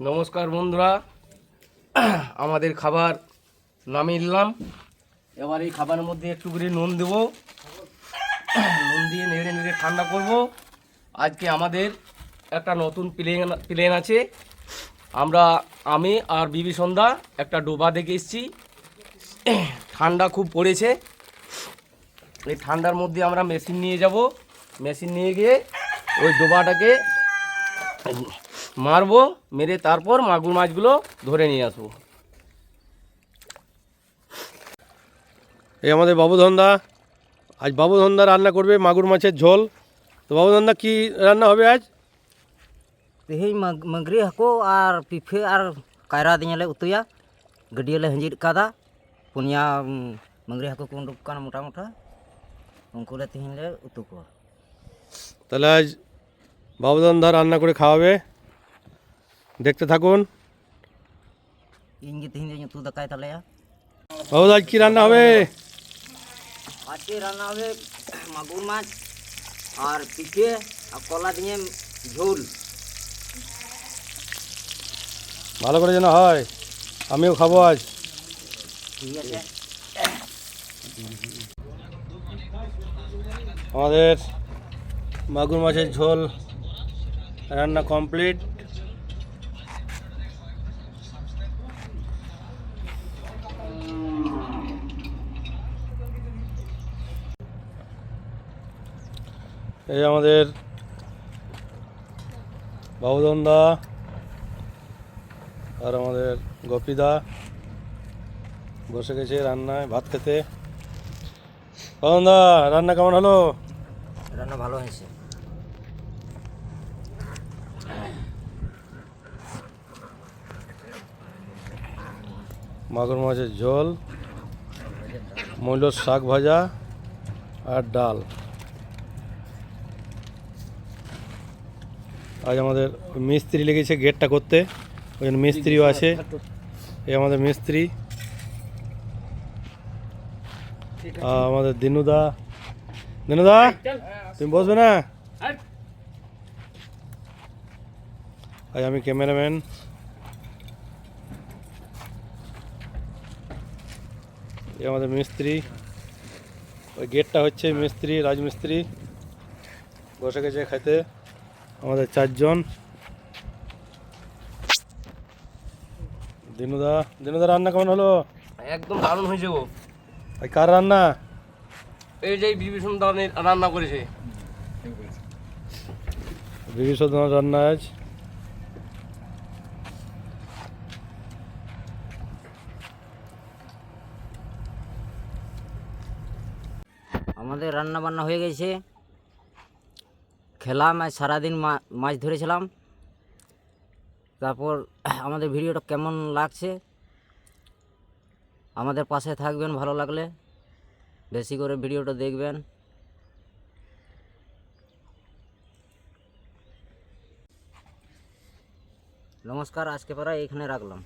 নমস্কার বন্ধুরা। আমাদের খাবার নামিয়ে নিলাম। এবার এই খাবারের মধ্যে একটু করে নুন দেবো। নুন দিয়ে নেড়ে নেড়ে ঠান্ডা করব। আজকে আমাদের একটা নতুন প্লেন প্লেন আছে। আমরা, আমি আর বিবি সন্ধ্যা একটা ডোবা দেখে এসেছি। ঠান্ডা খুব পড়েছে। এই ঠান্ডার মধ্যে আমরা মেশিন নিয়ে যাব। মেশিন নিয়ে গিয়ে ওই ডোবাটাকে মারবো মেরে তারপর মাগুর মাছগুলো ধরে নিয়ে আসব। এই আমাদের বাবুধন্দা আজ বাবুধন্দা রান্না করবে মাগুর মাছের ঝোল। তো বাবুধন্দা কি রান্না হবে আজ? তেহেই মাগরি হাকো আর পিফে আর কায়রা দিলে উতুয়া গডিয়ালে হাঁজির কাদা পুনিয়া মাগরি হাকো কোন মোটা মোটা উনকুলে তেহেলে উতু কো তাহলে আজ বাবুদান দা রান্না করে খাওয়াবে। দেখতে থাকুন। বাবু আজ কি রান্না হবে? আজকে রান্না হবে মাগুর মাছ আর পিঠে আর কলা দিয়ে ঝোল। ভালো করে যেন হয় আমিও খাব আজ। আমাদের মাগুর মাছের ঝোল রান্না কমপ্লিট। এই আমাদের বাবুদন্দা আর আমাদের গোপীদা বসে গেছে রান্নায়, ভাত খেতে। বাবুদন্দা, রান্না কেমন হলো? রান্না ভালো হয়েছে। মাগুর মাছের জল মূলোর শাক ভাজা আর ডাল। আজ আমাদের মিস্ত্রি লেগেছে গেটটা করতে। ওই জন্য মিস্ত্রিও আছে। এই আমাদের মিস্ত্রি। আমাদের দিনুদা। দিনুদা তুমি বসবে না? আজ আমি ক্যামেরাম্যান। এই আমাদের মিস্ত্রি। ওই গেটটা হচ্ছে মিস্ত্রি রাজমিস্ত্রি। বসে গেছে খেতে। আমাদের চারজন। দিনুদা দিনুদা রান্না কেমন হলো? একদম দারুণ হয়েছে গো। কার রান্না? এই যে বিভীষণ রান্না করেছে। বিভীষণ রান্না আজ। আমাদের রান্না বান্না হয়ে গেছে। খেলাম, আজ সারাদিন মাছ ধরেছিলাম। তারপর আমাদের ভিডিওটা কেমন লাগছে? আমাদের পাশে থাকবেন, ভালো লাগলে বেশি করে ভিডিওটা দেখবেন। নমস্কার, আজকে পরে এখানে রাখলাম।